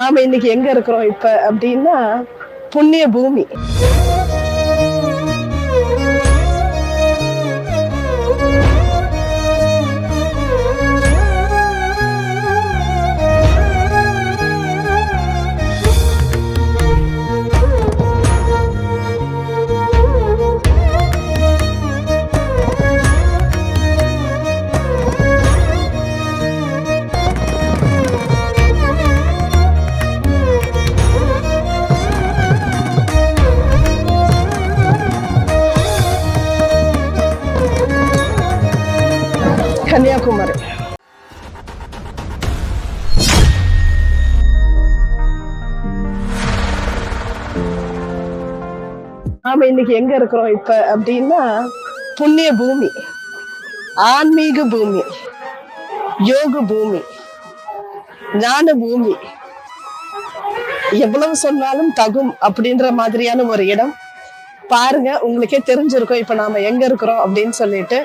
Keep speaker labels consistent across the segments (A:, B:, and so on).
A: நாம இன்னைக்கு எங்க இருக்கிறோம் இப்ப அப்படின்னா புண்ணிய பூமி கன்னியாகுமரி. நாம இன்னைக்கு எங்க இருக்கிறோம் இப்ப அப்படின்னா புண்ணிய பூமி ஆன்மீக பூமி யோக பூமி ஞான பூமி. எவ்வளவு சொன்னாலும் தகும் அப்படின்ற மாதிரியான ஒரு இடம். பாருங்க உங்களுக்கே தெரிஞ்சிருக்கும் இப்ப நாம எங்க இருக்கிறோம் அப்படின்னு சொல்லிட்டு.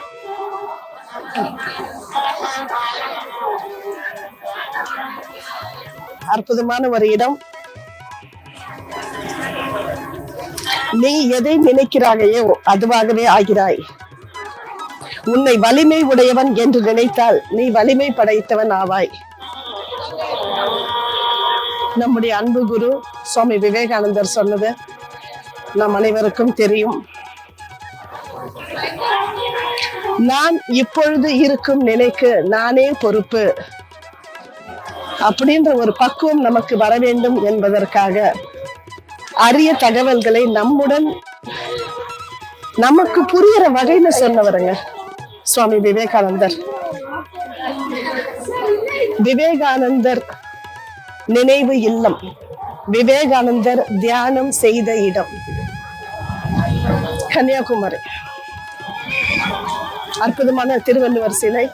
A: அற்புதமான ஒரு இடம் நீ எதை நினைக்கிறாயோ அதுவாகவே ஆகிறாய். உன்னை வலிமை உடையவன் என்று நினைத்தால் நீ வலிமை படைத்தவன் ஆவாய். நம்முடைய அன்பு குரு சுவாமி விவேகானந்தர் சொன்னது நம் அனைவருக்கும் தெரியும். நான் இப்பொழுது இருக்கும் நிலைக்கு நானே பொறுப்பு. அப்படின்ற ஒரு பக்குவம் நமக்கு வர வேண்டும் என்பதற்காக அரிய தகவல்களை நம்முடன் நமக்கு புரியுற வகையில சொன்னவருங்க சுவாமி விவேகானந்தர். விவேகானந்தர் நினைவு இல்லம். விவேகானந்தர் தியானம் செய்த இடம். கன்னியாகுமரி. அற்புதமான திருவள்ளுவர் சிலை.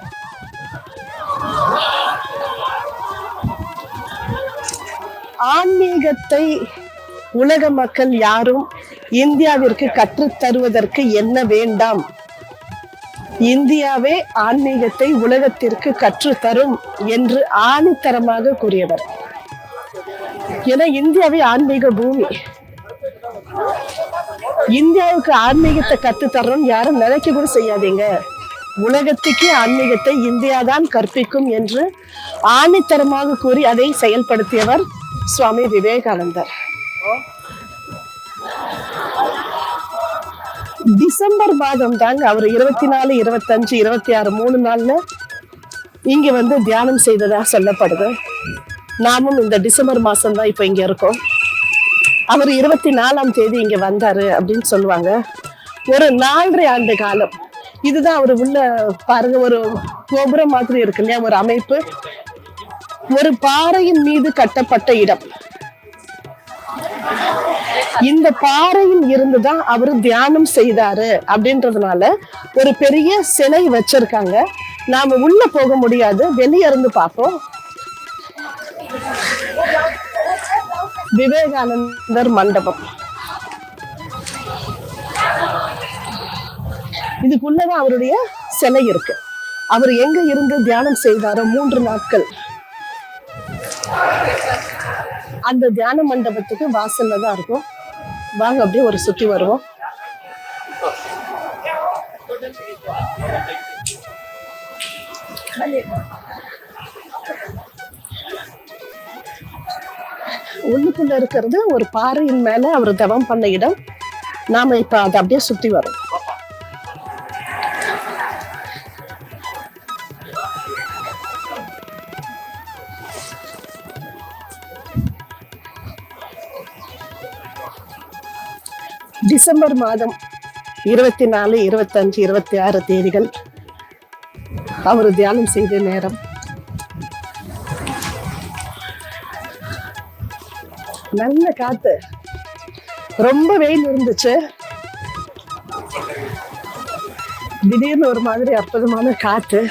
A: ஆன்மீகத்தை உலக மக்கள் யாரும் இந்தியாவிற்கு கற்றுத் தருவதற்கு என்ன வேண்டாம்? இந்தியாவே ஆன்மீகத்தை உலகத்திற்கு கற்றுத் தரும் என்று ஆணித்தரமாக கூறியவர். ஏன்னா இந்தியாவே ஆன்மீக பூமி. இந்தியாவுக்கு ஆன்மீகத்தை கற்றுத் தர்றோம் யாரும் நினைக்க கூட செய்யாதீங்க. உலகத்துக்கே ஆன்மீகத்தை இந்தியா தான் கற்பிக்கும் என்று ஆணித்தரமாக கூறி அதை செயல்படுத்தியவர் சுவாமி விவேகானந்தர். டிசம்பர் மாதம் தாங்க அவர் இருபத்தி நாலு இருபத்தஞ்சு இருபத்தி ஆறு மூணு நாள்ல இங்க வந்து தியானம் செய்ததா சொல்லப்படுது. நாமும் இந்த டிசம்பர் மாசம் தான் இப்போ இங்க இருக்கோம். அவர் இருபத்தி நாலாம் தேதி இங்க வந்தாரு அப்படின்னு சொல்லுவாங்க. ஒரு நாலரை ஆண்டு காலம். இதுதான் அவர் உள்ள பாருங்க ஒரு கோபுரம் மாதிரி இருக்கு இல்லையா? ஒரு அமைப்பு. ஒரு பாறையின் மீது கட்டப்பட்ட இடம். இந்த பாறையில் இருந்துதான் அவர் தியானம் செய்தாரு அப்படின்றதுனால ஒரு பெரிய சிலை வச்சிருக்காங்க. நாம உள்ள போக முடியாது. வெளிய இருந்து பார்ப்போம். விவேகானந்தர் மண்டபம். இதுக்குள்ளதான் அவருடைய சிலை இருக்கு. அவர் எங்க இருந்து தியானம் செய்தாரோ மூன்று நாட்கள். அந்த தியான மண்டபத்துக்கு வாசல்ல தான் இருக்கும். வாங்க அப்படியே ஒரு சுத்தி வருவோம். உள்ளுக்குள்ள இருக்கிறது ஒரு பாறையின் மேல அவர் தவம் பண்ண இடம். நாம இப்ப அதை அப்படியே சுத்தி வரோம். டிசம்பர் மாதம் இருபத்தி நாலு இருபத்தஞ்சு இருபத்தி ஆறு தேதிகள் அவர் தியானம் செய்த நேரம். நல்ல காத்து. ரொம்ப வெயில் இருந்துச்சு. திடீர்னு ஒரு மாதிரி அற்புதமான காற்று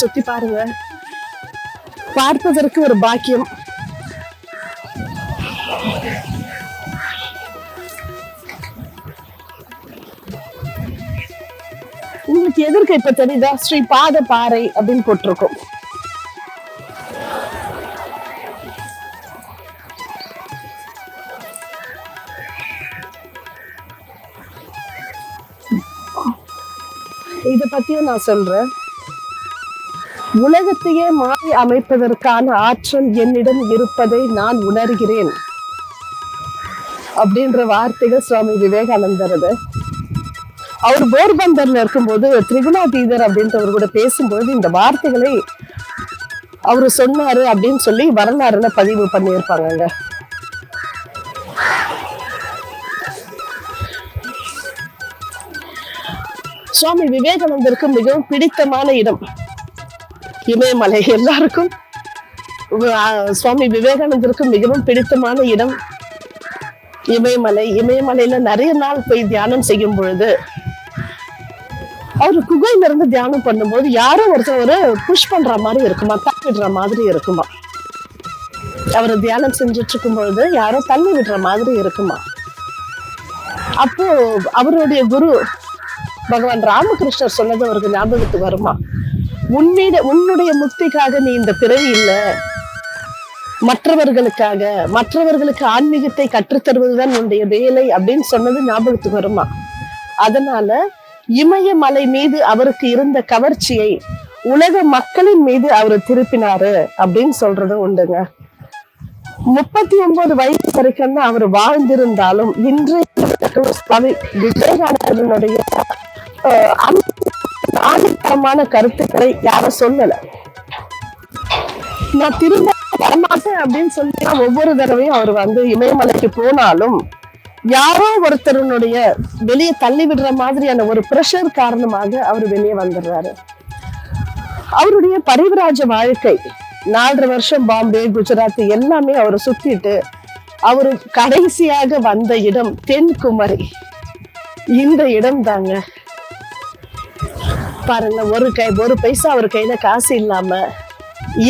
A: சுத்தி பாருங்க. பார்ப்பதற்கு ஒரு பாக்கியம். உங்களுக்கு எதிர்க்க இப்ப தெரியுதா? ஸ்ரீ பாத பாறை அப்படின்னு போட்டிருக்கோம். இதை பத்தியும் நான் சொல்றேன். உலகத்தையே மாற்றி அமைப்பதற்கான ஆற்றல் என்னிடம் இருப்பதை நான் உணர்கிறேன். அப்படின்ற வார்த்தைகள் சுவாமி விவேகானந்தரது. அவர் போர்பந்தர்ல இருக்கும்போது திரிகுணாதீதர் அப்படின்றவர் கூட பேசும்போது இந்த வார்த்தைகளை அவரு சொன்னாரு அப்படின்னு சொல்லி வரலாறுல பதிவு பண்ணியிருப்பாங்க சுவாமி விவேகானந்தருக்கு மிகவும் பிடித்தமான இடம். இமயமலை எல்லாருக்கும் சுவாமி விவேகானந்தருக்கு மிகவும் பிடித்தமான இடம் இமயமலை. இமயமலையில நிறைய நாள் போய் தியானம் செய்யும் பொழுது அவர் குகையில இருந்து தியானம் பண்ணும்போது யாரோ ஒருத்தர் ஒரு புஷ் பண்ற மாதிரி இருக்குமா தள்ளி விடுற மாதிரி இருக்குமா? அவர் தியானம் செஞ்சுட்டு இருக்கும் பொழுது யாரோ தள்ளி விடுற மாதிரி இருக்குமா? அப்போ அவருடைய குரு பகவான் ராமகிருஷ்ணர் சொன்னது அவருக்கு ஞாபகத்துக்கு வருமா? உன்னிட உன்னுடைய முக்திக்காக நீ இந்த பிறவி இல்லை. மற்றவர்களுக்காக மற்றவர்களுக்கு ஆன்மீகத்தை கற்றுத்தருவதுதான் உன்னுடைய வேலை அப்படின்னு சொன்னது ஞாபகத்துக்கு வருமா? அதனால இமயமலை மீது அவருக்கு இருந்த கவர்ச்சியை உலக மக்களின் மீது அவர் திருப்பினாரு அப்படின்னு சொல்றது உண்டுங்க. முப்பத்தி ஒன்பது வயசு வரைக்கும் தான் அவர் வாழ்ந்திருந்தாலும் இன்றைய சுவாமி விவேகானந்தனுடைய கருத்துக்களை யாரும் சொல்லல. நான் திரும்ப வரமாட்டேன் அப்படின்னு சொல்லி ஒவ்வொரு தடவையும் அவர் வந்து இமயமலைக்கு போனாலும் யாரோ ஒருத்தருனுடைய வெளியே தள்ளி விடுற மாதிரியான ஒரு பிரஷர் காரணமாக அவர் வெளியே வந்துடுறாரு. அவருடைய பரிவராஜ வாழ்க்கை நாலரை வருஷம் பாம்பே குஜராத் எல்லாமே அவரை சுத்திட்டு அவரு கடைசியாக வந்த இடம் தென்குமரி. இந்த இடம் தாங்க. பாருங்க ஒரு கை ஒரு பைசா அவர் கையில காசு இல்லாம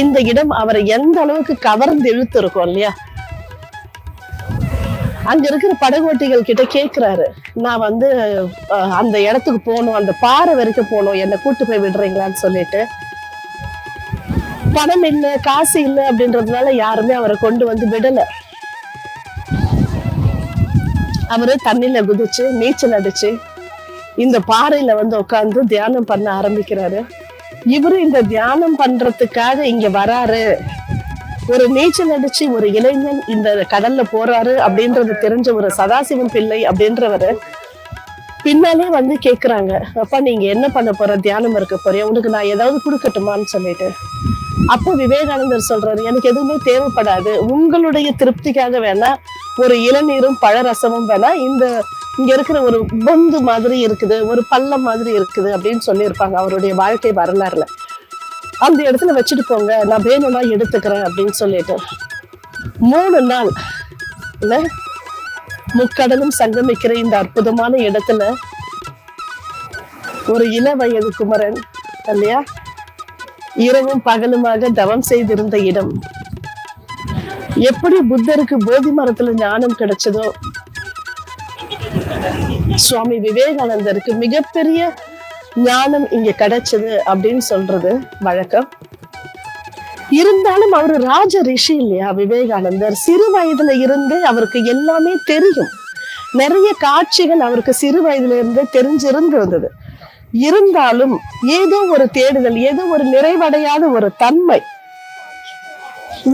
A: இந்த இடம் அவரை எந்த அளவுக்கு கவர்ந்து இழுத்து இருக்கும் இல்லையா? அங்க இருக்கிற படகோட்டிகள் கிட்ட கேக்குறாரு. நான் வந்து அந்த இடத்துக்கு போகணும் அந்த பாறை வரைக்கும் போகணும் என்னை கூட்டு போய் விடுறீங்களான்னு சொல்லிட்டு. பணம் இல்ல காசு இல்ல அப்படின்றதுனால யாருமே அவரை கொண்டு வந்து விடல. அவரு தண்ணியில குதிச்சு நீச்சல் அடிச்சு இந்த பாறையில வந்து உட்காந்து தியானம் பண்ண ஆரம்பிக்கிறாரு. இவரு இந்த தியானம் பண்றதுக்காக இங்க வராரு. ஒரு நீச்சல் அடிச்சு ஒரு இளைஞன் இந்த கடல்ல போறாரு அப்படின்றது தெரிஞ்ச ஒரு சதாசிவம் பிள்ளை அப்படின்றவரு பின்னாலே வந்து கேக்குறாங்க. அப்பா நீங்க என்ன பண்ண போற? தியானம் இருக்க போறியா? உனக்கு நான் ஏதாவது கொடுக்கட்டுமான்னு சொல்லிட்டு. அப்போ விவேகானந்தர் சொல்றாரு எனக்கு எதுவுமே தேவைப்படாது. உங்களுடைய திருப்திக்காக வேணா ஒரு இளநீரும் பழரசமும் வேணா இந்த இங்க இருக்கிற ஒரு பொந்து மாதிரி இருக்குது ஒரு பள்ளம் மாதிரி இருக்குது அப்படின்னு சொல்லியிருப்பாங்க அவருடைய வாழ்க்கை வரலாறுல. அந்த இடத்துல வச்சுட்டு போங்க நான் வேணும்னா எடுத்துக்கிறேன் அப்படின்னு சொல்லிட்டு. மூணு நாள் இல்ல முக்கடலும் சங்கமிக்கிற இந்த அற்புதமான இடத்துல ஒரு இள வயது குமரன் இல்லையா? இரவும் பகலுமாக தவம் செய்திருந்த இடம். எப்படி புத்தருக்கு போதி மரத்துல ஞானம் கிடைச்சதோ சுவாமி விவேகானந்தருக்கு மிகப்பெரிய ஞானம் இங்க கிடைச்சது அப்படின்னு சொல்றது வழக்கம். இருந்தாலும் அவர் ராஜ ரிஷி இல்லையா விவேகானந்தர்? சிறு வயதுல இருந்தே அவருக்கு எல்லாமே தெரியும். நிறைய காட்சிகள் அவருக்கு சிறு வயதுல இருந்தே தெரிஞ்சிருந்திருந்தது. இருந்தாலும் ஏதோ ஒரு தேடுதல் ஏதோ ஒரு நிறைவடையாத ஒரு தன்மை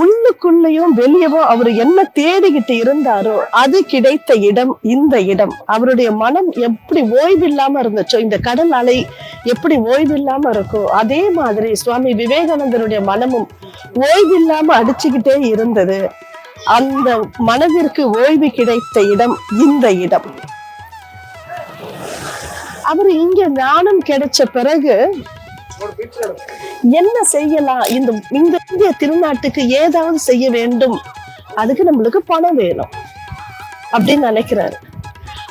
A: உள்ளுக்குள்ளேயும் வெளியவும் அவர் என்ன தேடிக்கிட்டு இருந்தாரோ அது கிடைத்த இடம் இந்த இடம். அவருடைய மனம் எப்படி ஓய்வில்லாம இருந்துச்சோ இந்த கடல் அலை எப்படி ஓய்வில்லாம இருக்கோ அதே மாதிரி சுவாமி விவேகானந்தருடைய மனமும் ஓய்வில்லாம அடிச்சுக்கிட்டே இருந்தது. அந்த மனதிற்கு ஓய்வு கிடைத்த இடம் இந்த இடம். அவர் இங்க ஞானம் கிடைச்ச பிறகு என்ன செய்யலாம்? இந்த இந்த இந்திய திருநாட்டுக்கு ஏதாவது செய்ய வேண்டும். அதுக்கு நம்மளுக்கு பணம் வேணும். அப்படின்னு நினைக்கிறாரு.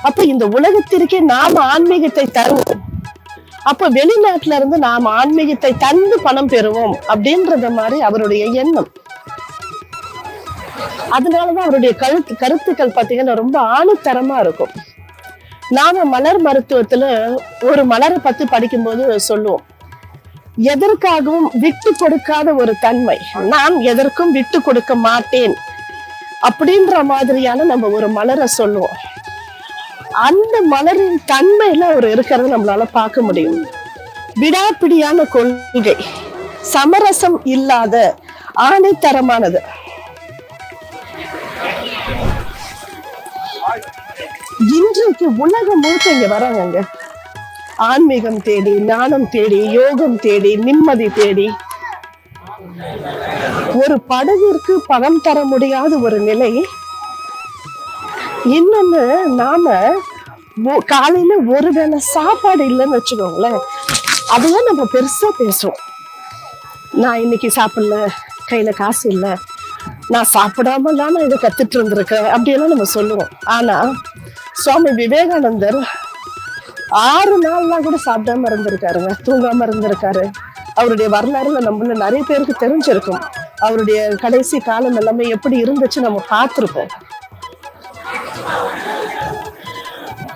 A: அப்ப இந்த உலகத்திற்கே நாம ஆன்மீகத்தை தருவோம். அப்ப வெளிநாட்டுல இருந்து நாம் ஆன்மீகத்தை தந்து பணம் பெறுவோம் அப்படின்றத மாதிரி அவருடைய எண்ணம். அதனாலதான் அவருடைய கருத்து கருத்துக்கள் பார்த்தீங்கன்னா ரொம்ப ஆணித்தரமா இருக்கும். நாம மலர் மருத்துவத்துல ஒரு மலரை பத்தி படிக்கும்போது சொல்லுவோம். எதற்காகவும் விட்டு கொடுக்காத ஒரு தன்மை. நான் எதற்கும் விட்டு கொடுக்க மாட்டேன். அப்படின்ற மாதிரியான நம்ம ஒரு மலரை சொல்லுவோம். அந்த மலரின் தன்மையில அவர் இருக்கிறத நம்மளால பார்க்க முடியும். விடாப்பிடியான கொள்கை சமரசம் இல்லாத ஆணைத்தரமானது. இன்றைக்கு உலகம் முழுக்க இங்க வராங்க ஆன்மீகம் தேடி ஞானம் தேடி யோகம் தேடி நிம்மதி தேடி. ஒரு படகிற்கு பணம் தர முடியாத ஒரு நிலை. இன்னொன்னு நாம காலையில ஒரு வேளை சாப்பாடு இல்லைன்னு வச்சுக்கோங்களேன். அதுதான் நம்ம பெருசா பேசுவோம் நான் இன்னைக்கு சாப்பிடல கையில காசு இல்லை. நான் சாப்பிடாம நான் இதை கத்துட்டு இருந்திருக்கேன். அப்படியெல்லாம் நம்ம சொல்லுவோம். ஆனா சுவாமி விவேகானந்தர் ஆறு நாள்லாம் கூட சாப்பிடாம இருந்திருக்காருங்க தூங்காம இருந்திருக்காரு. அவருடைய வரலாறுல நம்மள நிறைய பேருக்கு தெரிஞ்சிருக்கும். அவருடைய கடைசி காலம் எல்லாமே எப்படி இருந்துச்சு நம்ம பார்த்திருப்போம்.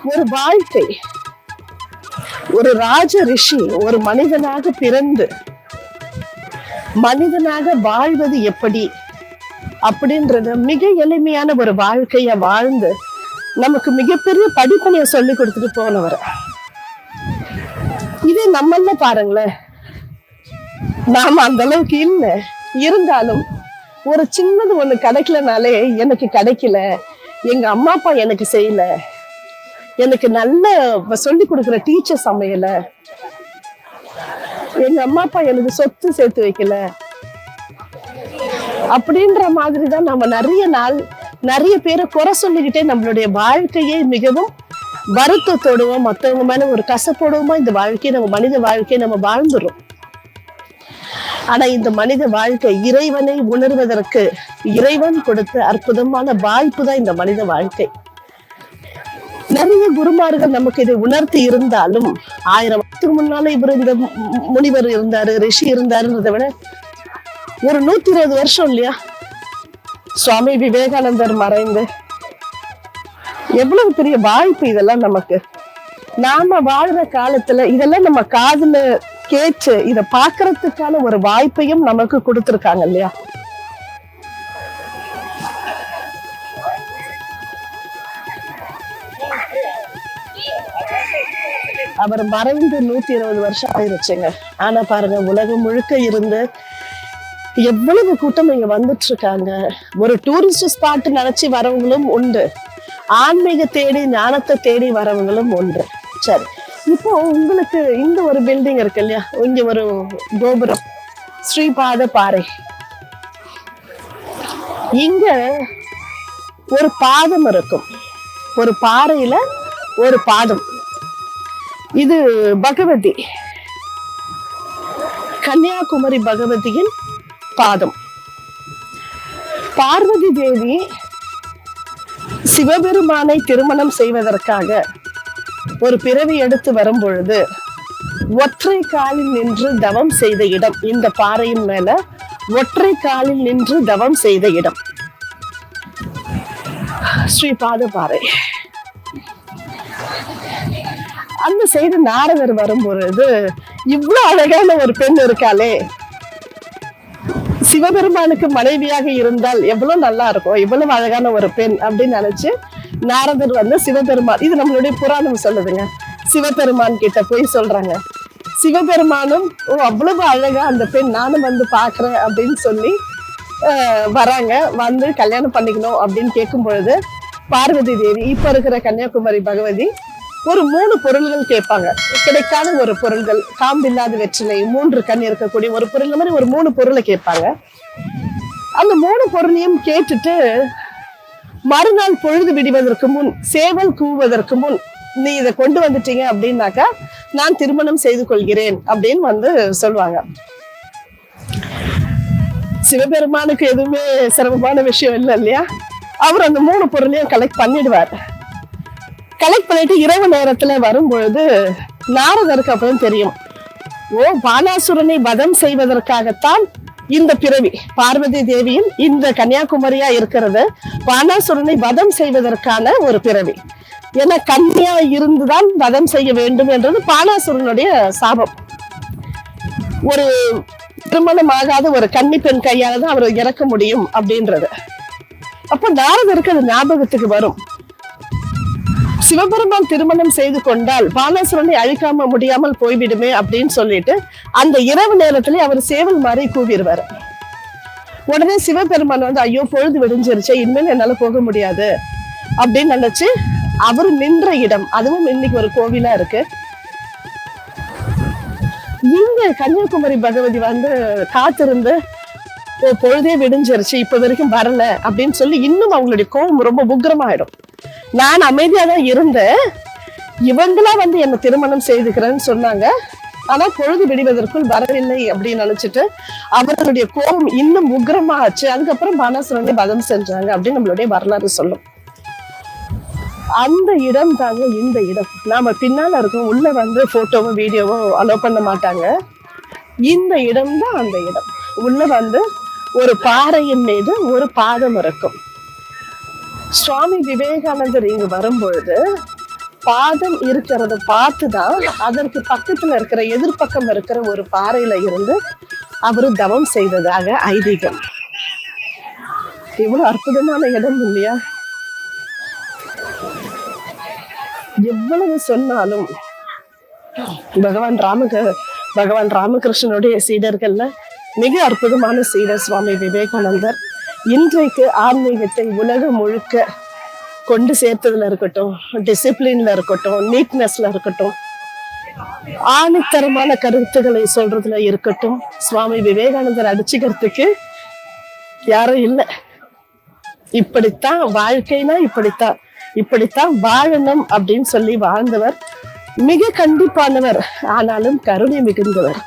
A: ஒரு வாழ்க்கை ஒரு ராஜ ரிஷி ஒரு மனிதனாக பிறந்து மனிதனாக வாழ்வது எப்படி? அப்படின்றது மிக எளிமையான ஒரு வாழ்க்கைய வாழ்ந்து நமக்கு மிகப்பெரிய படிப்பனைய சொல்லி கொடுத்துட்டு போனவர். இதே நம்மள பாருங்களேன். நாம அந்த அளவுக்கு இல்லை. இருந்தாலும் ஒரு சின்னது ஒண்ணு கிடைக்கலனாலே எனக்கு கிடைக்கல. எங்க அம்மா அப்பா எனக்கு செய்யல. எனக்கு நல்ல சொல்லி கொடுக்குற டீச்சர் சமையல. எங்க அம்மா அப்பா எனக்கு சொத்து சேர்த்து வைக்கல. அப்படின்ற மாதிரி தான் நம்ம நிறைய நாள் நிறைய பேரை குறை சொல்லிக்கிட்டே நம்மளுடைய வாழ்க்கையை மிகவும் வருத்தத்தோடுவோம். மற்றவங்க மேல ஒரு கசப்போடுவோமா? இந்த வாழ்க்கையை நம்ம மனித வாழ்க்கையை நம்ம வாழ்ந்துரும் ஆனா இந்த மனித வாழ்க்கை இறைவனை உணர்வதற்கு இறைவன் கொடுத்த அற்புதமான வாய்ப்பு தான் இந்த மனித வாழ்க்கை. நிறைய குருமார்கள் நமக்கு இதை உணர்த்தி இருந்தாலும் ஆயிரம் வருஷத்துக்கு முன்னால இவர் இந்த முனிவர் இருந்தாரு ரிஷி இருந்தாருன்றதை விட ஒரு நூத்தி இருபது வருஷம் இல்லையா? சுவாமி விவேகானந்தர் மறைந்து எவ்வளவு பெரிய வாய்ப்பு இதெல்லாம் நமக்கு. நாம வாழ்ற காலத்துல இதெல்லாம் நம்ம காதுல கேட்டு இத பாக்குறதுக்கான ஒரு வாய்ப்பையும் நமக்கு கொடுத்திருக்காங்க இல்லையா? அவர் மறைந்து நூத்தி இருபது வருஷம் ஆயிருச்சுங்க. ஆனா பாருங்க உலகம் முழுக்க இருந்து எவ்வளவு கூட்டம் இங்க வந்துட்டு இருக்காங்க ஒரு டூரிஸ்ட் ஸ்பாட் நினைச்சு வரவங்களும் உண்டு. ஆன்மீக தேடி ஞானத்தை தேடி வரவங்களும் உண்டு. சரி. இப்போ உங்களுக்கு இந்த ஒரு பில்டிங் இருக்கு இல்லையா? இங்க ஒரு கோபுரம். ஸ்ரீபாத பாறை. இங்க ஒரு பாதம் இருக்கும். ஒரு பாறையில ஒரு பாதம். இது பகவதி. கன்னியாகுமரி பகவதியின் பாதம். பார்வதி தேவி சிவபெருமானை திருமணம் செய்வதற்காக ஒரு பிறவி எடுத்து வரும் பொழுது ஒற்றை காலில் நின்று தவம் செய்த இடம் இந்த பாறையின் மேல ஒற்றை காலில் நின்று தவம் செய்த இடம். ஸ்ரீபாத பாறை அந்த செய்த நாரதர் வரும் பொழுது இவ்வளவு அழகான ஒரு பெண் இருக்காளே. சிவபெருமானுக்கு மனைவியாக இருந்தால் எவ்வளவு நல்லா இருக்கும் இவ்வளவு அழகான ஒரு பெண் அப்படின்னு நினைச்சு நாரதர் வந்து சிவபெருமான் இது நம்மளுடைய புராணம் சொல்லுதுங்க. சிவபெருமான் கிட்ட போய் சொல்றாங்க. சிவபெருமானும் ஓ அவ்வளவு அழகா அந்த பெண் நானும் வந்து பாக்குறேன் அப்படின்னு சொல்லி வராங்க. வந்து கல்யாணம் பண்ணிக்கணும் அப்படின்னு கேட்கும் பொழுது பார்வதி தேவி இப்ப இருக்கிற கன்னியாகுமரி பகவதி ஒரு மூணு பொருள்கள் கேட்பாங்க. கிடைக்காத ஒரு பொருள்கள் காம்பில்லாத வெற்றிலை மூன்று கண் இருக்கக்கூடிய ஒரு பொருள் இந்த மாதிரி ஒரு மூணு பொருளை கேட்பாங்க. அந்த மூணு பொருளையும் கேட்டுட்டு மறுநாள் பொழுது விடுவதற்கு முன் சேவல் கூவதற்கு முன் நீ இதை கொண்டு வந்துட்டீங்க அப்படின்னாக்கா நான் திருமணம் செய்து கொள்கிறேன் அப்படின்னு வந்து சொல்லுவாங்க. சிவபெருமானுக்கு எதுவுமே சிரமமான விஷயம் இல்லை இல்லையா? அவர் அந்த மூணு பொருளையும் கலெக்ட் பண்ணிடுவார். கலெக்ட் பண்ணிட்டு இரவு நேரத்துல வரும்பொழுது நாரதருக்கு அப்புறம் தெரியும். ஓ பாலாசுரனை வதம் செய்வதற்காகத்தான் இந்த பிறவி பார்வதி தேவியின் இந்த கன்னியாகுமரியா இருக்கிறது. பாலாசுரனை வதம் செய்வதற்கான ஒரு பிறவி. என கன்னியா இருந்துதான் வதம் செய்ய வேண்டும் என்றது பாலாசுரனுடைய சாபம். ஒரு திருமணம் ஆகாத ஒரு கன்னி பெண் கையால தான் அவர் இறக்க முடியும் அப்படின்றது. அப்ப நாரதருக்கு அது ஞாபகத்துக்கு வரும். சிவபெருமான் திருமணம் செய்து கொண்டால் பாலாசுரனை அழிக்காம முடியாமல் போய்விடுமே அப்படின்னு சொல்லிட்டு அந்த இரவு நேரத்திலே அவர் சேவல் மாதிரி கூவிடுவார். உடனே சிவபெருமான் வந்து ஐயோ பொழுது விடிஞ்சிருச்சு. இனிமேல் என்னால போக முடியாது. அப்படின்னு நினைச்சு அவர் நின்ற இடம் அதுவும் இன்னைக்கு ஒரு கோவிலா இருக்கு. இங்க கன்னியாகுமரி பகவதி வந்து காத்திருந்து பொழுதே விடிஞ்சிருச்சு இப்ப வரைக்கும் வரல அப்படின்னு சொல்லி இன்னும் அவங்களுடைய கோபம் ரொம்ப உக்கிரமாயிடும். நான் அமைதியா தான் இருந்தேன். இவங்களா வந்து என்னை திருமணம் செய்துக்கிறேன்னு சொன்னாங்க. ஆனா பொழுது விடுவதற்குள் வரவில்லை அப்படின்னு நினைச்சிட்டு அவர்களுடைய கோபம் இன்னும் உக்கிரமா ஆச்சு அதுக்கப்புறம் பானாசுரனை பதம் செஞ்சாங்க அப்படின்னு நம்மளுடைய வரலாறு சொல்லும். அந்த இடம் தாங்க இந்த இடம். நாம பின்னால இருக்கோம் உள்ள வந்து போட்டோவோ வீடியோவோ அலோவ் பண்ண மாட்டாங்க. இந்த இடம் தான் அந்த இடம். உள்ள வந்து ஒரு பாறையின் மீது ஒரு பாதம் இருக்கும். சுவாமி விவேகானந்தர் இங்கு வரும்பொழுது பாதம் இருக்கிறத பார்த்துதான் அதற்கு பக்கத்துல இருக்கிற எதிர்ப்பக்கம் இருக்கிற ஒரு பாறையில இருந்து அவரு தவம் செய்ததாக ஐதீகம். இவ்வளவு அற்புதமான இடம் இல்லையா? எவ்வளவு சொன்னாலும் பகவான் ராமக பகவான் ராமகிருஷ்ணனுடைய சீடர்கள்ல மிக அற்புதமான சீடர் சுவாமி விவேகானந்தர். இன்றைக்கு ஆன்மீகத்தை உலகம் முழுக்க கொண்டு சேர்த்ததுல இருக்கட்டும் டிசிப்ளின்ல இருக்கட்டும் நீட்னஸ்ல இருக்கட்டும் ஆணித்தரமான கருத்துக்களை சொல்றதுல இருக்கட்டும் சுவாமி விவேகானந்தர் அடிச்சுக்கிறதுக்கு யாரும் இல்லை. இப்படித்தான் வாழ்க்கைனா இப்படித்தான். இப்படித்தான் வாழணும் அப்படின்னு சொல்லி வாழ்ந்தவர். மிக கண்டிப்பானவர் ஆனாலும் கருணை மிகுந்தவர்.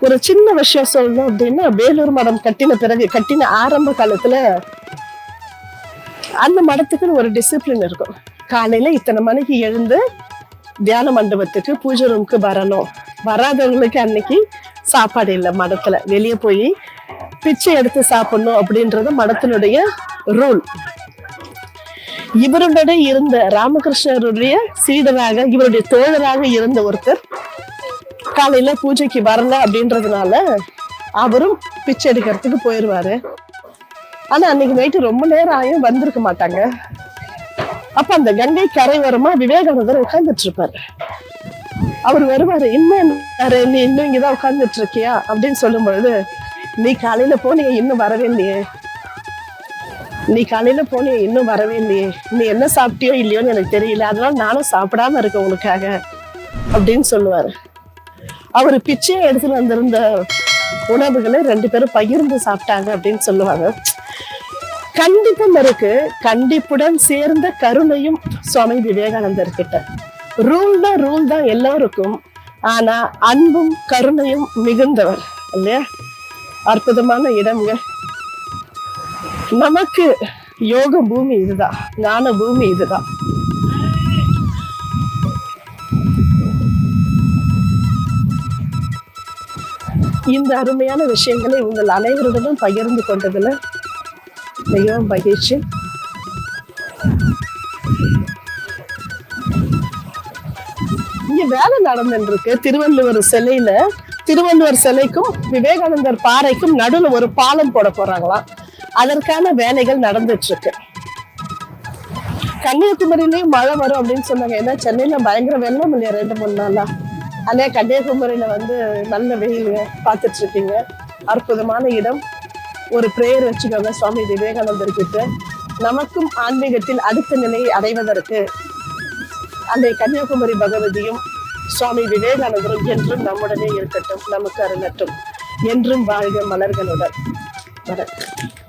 A: ஒரு சின்ன விஷயம் சொல்லணும் அப்படின்னா வேலூர் மடம் கட்டின பிறகு கட்டின ஆரம்ப காலத்துல அந்த மடத்துக்குன்னு ஒரு டிசிப்ளின் இருக்கும். காலையில இத்தனை மணிக்கு எழுந்து தியான மண்டபத்துக்கு பூஜை ரூமுக்கு வரணும். வராதவங்களுக்கு அன்னைக்கு சாப்பாடு இல்லை மடத்துல. வெளியே போய் பிச்சை எடுத்து சாப்பிடணும் அப்படின்றது மடத்தினுடைய ரூல் இவருடைய இருந்த ராமகிருஷ்ணருடைய சீடராக இவருடைய தோழராக இருந்த ஒருத்தர் காலையில பூஜைக்கு வரல அப்படின்றதுனால அவரும் பிச்சை எடுக்கிறதுக்கு போயிடுவாரு ஆனா அன்னைக்கு நைட்டு ரொம்ப நேரம் ஆயும் வந்திருக்க மாட்டாங்க. அப்ப அந்த கங்கை கரை விவேகானந்தர் உட்கார்ந்துட்டு இருப்பாரு. அவர் வருவாரு இன்னும் நீ இன்னும் இங்கதான் உட்கார்ந்துட்டு இருக்கியா? அப்படின்னு சொல்லும் பொழுது நீ காலையில போனிய இன்னும் வரவே இல்லையே. நீ காலையில போனிய இன்னும் வரவே இல்லையே. நீ என்ன சாப்பிட்டியோ இல்லையோன்னு எனக்கு தெரியல. அதனால நானும் சாப்பிடாம இருக்கேன் உனக்காக. அப்படின்னு சொல்லுவாரு. அவர் பிச்சையை எடுத்துட்டு வந்திருந்த உணவுகளை ரெண்டு பேரும் பகிர்ந்து சாப்பிட்டாங்க அப்படின்னு சொல்லுவாங்க. கண்டிப்பும் இருக்கு. கண்டிப்புடன் சேர்ந்த கருணையும் சுவாமி விவேகானந்தர் கிட்ட. ரூல் தான் ரூல் தான் எல்லோருக்கும். ஆனா அன்பும் கருணையும் மிகுந்தவர். இல்லையா? அற்புதமான இடம்ங்க. நமக்கு யோக பூமி இதுதான். ஞான பூமி இதுதான். இந்த அருமையான விஷயங்களை உங்கள் அனைவருடனும் பகிர்ந்து கொண்டதில் மிகவும் மகிழ்ச்சி. இங்க வேலை நடந்துருக்கு இருக்கு திருவள்ளுவர் சிலையில திருவள்ளுவர் சிலைக்கும் விவேகானந்தர் பாறைக்கும் நடுவுல ஒரு பாலம் போட போறாங்களாம். அதற்கான வேலைகள் நடந்துட்டு இருக்கு கன்னியாகுமரியிலயும் மழை வரும் அப்படின்னு சொன்னாங்க. ஏன்னா சென்னையில பயங்கர வெள்ளம் இல்லையா ரெண்டு மூணு நாளா? அதே கன்னியாகுமரியில வந்து நல்ல வெயில் பார்த்துட்டு இருக்கீங்க அற்புதமான இடம். ஒரு பிரேயர் வச்சுக்கோங்க சுவாமி விவேகானந்தர் கிட்ட. நமக்கும் ஆன்மீகத்தில் அடுத்த நிலையை அடைவதற்கு அந்த கன்னியாகுமரி பகவதியும் சுவாமி விவேகானந்தரும் என்றும் நம்முடனே இருக்கட்டும் நமக்கு அருளட்டும். என்றும் வாழ்க மலர்களுடன். வணக்கம்.